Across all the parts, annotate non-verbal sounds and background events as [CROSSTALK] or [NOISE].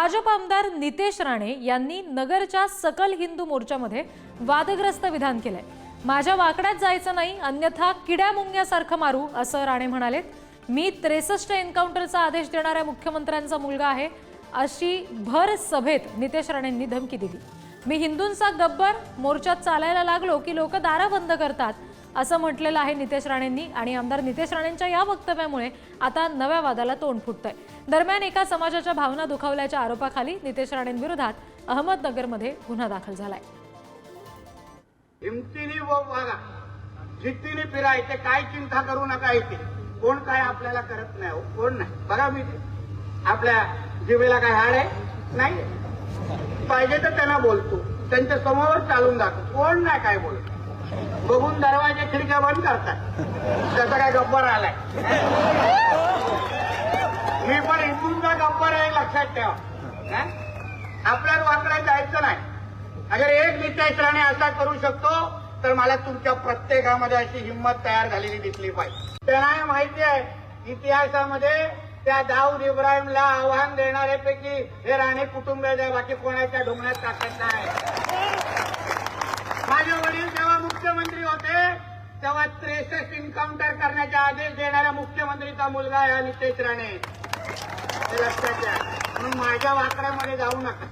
भाजप आमदार नितेश राणे यांनी नगरच्या सकल हिंदू मोर्चामध्ये वादग्रस्त विधान केलंय. माझ्या वाकड्यात जायचं नाही अन्यथा किड्या मुंग्यासारखं मारू असं राणे म्हणालेत. मी त्रेसष्ट एन्काउंटरचा आदेश देणाऱ्या मुख्यमंत्र्यांचा मुलगा आहे अशी भर सभेत नितेश राणेंनी धमकी दिली. मी हिंदूंचा गब्बर मोर्चात चालायला लागलो की लोक दारा बंद करतात असं म्हटलेलं आहे नितेश राणेंनी आणि आमदार नितेश राणेंच्या या वक्तव्यामुळे आता नव्या वादाला तोंड फुटतंय. दरम्यान एका समाजाच्या भावना दुखावल्याच्या आरोपाखाली नितेश राणेंविरोधात अहमदनगरमध्ये गुन्हा दाखल झालाय. हिमतीने व वागा जिद्दीने काय चिंता करू नका इथे. कोण काय आपल्याला करत नाही हो कोण नाही. बघा मी आपल्या जीवेला काय हाड आहे? नाही. पाहिजे तर त्यांना बोलतो. त्यांच्यासमोर चालून जातो कोण नाही काय बोलतो. बघून दरवाजे खिडक्या बंद करतात त्याचा काय गब्बर आलाय? मी पण हिंदूंचा गब्बर आहे लक्षात ठेवा. आपल्याला वाकड्यात जायचं नाही. अगर एक नितेश असा करू शकतो तर मला तुमच्या प्रत्येकामध्ये अशी हिंमत तयार झालेली दिसली पाहिजे. त्यांना माहिती आहे इतिहासामध्ये त्या दाऊद इब्राहिमला आव्हान देणाऱ्यापैकी हे राणे कुटुंब बाकी कोणाच्या ढुंगण्यात टाकत नाही. माझे वडील तेव्हा मुख्यमंत्री होते तेव्हा त्रेसष्ट इन्काउंटर करण्याचे आदेश देणाऱ्या मुख्यमंत्रीचा मुलगा आहे नितेश राणे. हे लक्षात घ्या. म्हणून माझ्या वाकड्यामध्ये जाऊ नका.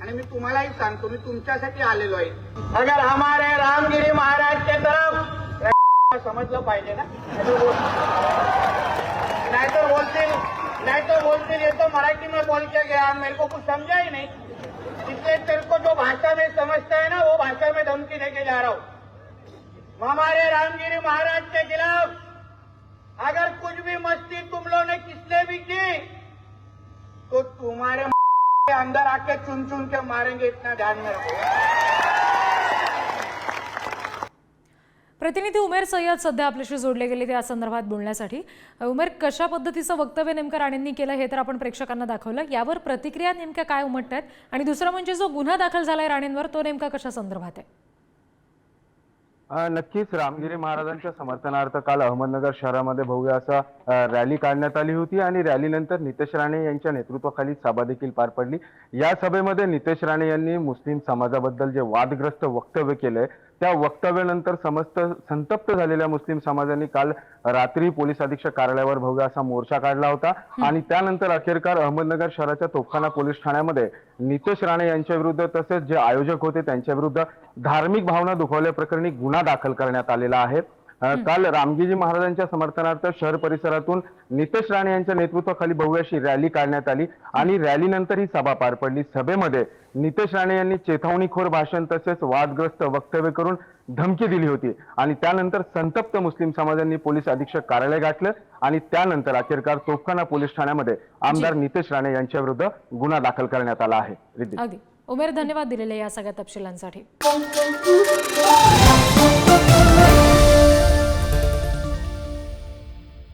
आणि मी तुम्हालाही सांगतो मी तुमच्यासाठी आलेलो आहे. अगर हमारे रामगिरी महाराज के तरफ समजलं पाहिजे ना? नाहीतर बोलतील. नाहीतर बोलतील. येतो मराठी में बोल के गया. मेरे को कुछ समझा ही नाही. इसलिए तेरे को जो भाषा में समजता है ना वो भाषा में धमकी देके जा रहा हूँ हमारे रामगिरी महाराज के खिलाफ अगर कुछ भी मस्ती तुम लोगों ने किसने भी की तो तुम्हारे के [LAUGHS] अंदर आके चुन चुन के मारेंगे इतना ध्यान में रखो। प्रतिनिधी उमेर सय्यद सध्या आपल्याशी जोडले गेले त्या संदर्भात बोलण्यासाठी. उमेर कशा पद्धतीचं वक्तव्य नेमकं राणेंनी केलं हे तर आपण प्रेक्षकांना दाखवलं. यावर प्रतिक्रिया नेमक्या काय उमटत आहेत आणि दुसरं म्हणजे जो गुन्हा दाखल झालाय राणेंवर तो नेमका कशा संदर्भात आहे? नक्कीच रामगिरी महाराजांच्या समर्थनार्थ काल अहमदनगर शहरामध्ये भव्य असा रॅली काढण्यात आली होती आणि रॅलीनंतर नितेश राणे यांच्या नेतृत्वाखाली सभा देखील पार पडली. या सभेमध्ये नितेश राणे यांनी मुस्लिम समाजाबद्दल जे वादग्रस्त वक्तव्य केलंय त्या वक्तव्यानंतर समस्त संतप्त झालेल्या मुस्लिम समाजाने काल रात्री पोलीस अधीक्षक कार्यालयावर भव्य असा मोर्चा काढला होता. आणि त्यानंतर अखेरकार अहमदनगर शहराच्या तोफखाना पोलीस ठाण्यामध्ये नितेश राणे यांच्या विरुद्ध तसेच जे आयोजक होते त्यांच्या विरुद्ध धार्मिक भावना दुखावल्या प्रकरणी गुन्हा दाखल करण्यात आलेला आहे. काल रामगिरी महाराजांच्या समर्थनार्थ शहर परिसरातून नितेश राणे यांच्या नेतृत्वाखाली भव्य अशी रॅली काढण्यात आली आणि रॅलीनंतर ही सभा पार पडली. सभेमध्ये नितेश राणे यांनी चेतावणीखोर भाषण तसेच वादग्रस्त वक्तव्य करून धमकी दिली होती आणि त्यानंतर संतप्त मुस्लिम समाजांनी पोलीस अधीक्षक कार्यालय गाठलं आणि त्यानंतर अखेरकार तोफखाना पोलीस ठाण्यामध्ये आमदार नितेश राणे यांच्या विरुद्ध गुन्हा दाखल करण्यात आला आहे. उमेर धन्यवाद दिलेले या सगळ्या तपशिलांसाठी.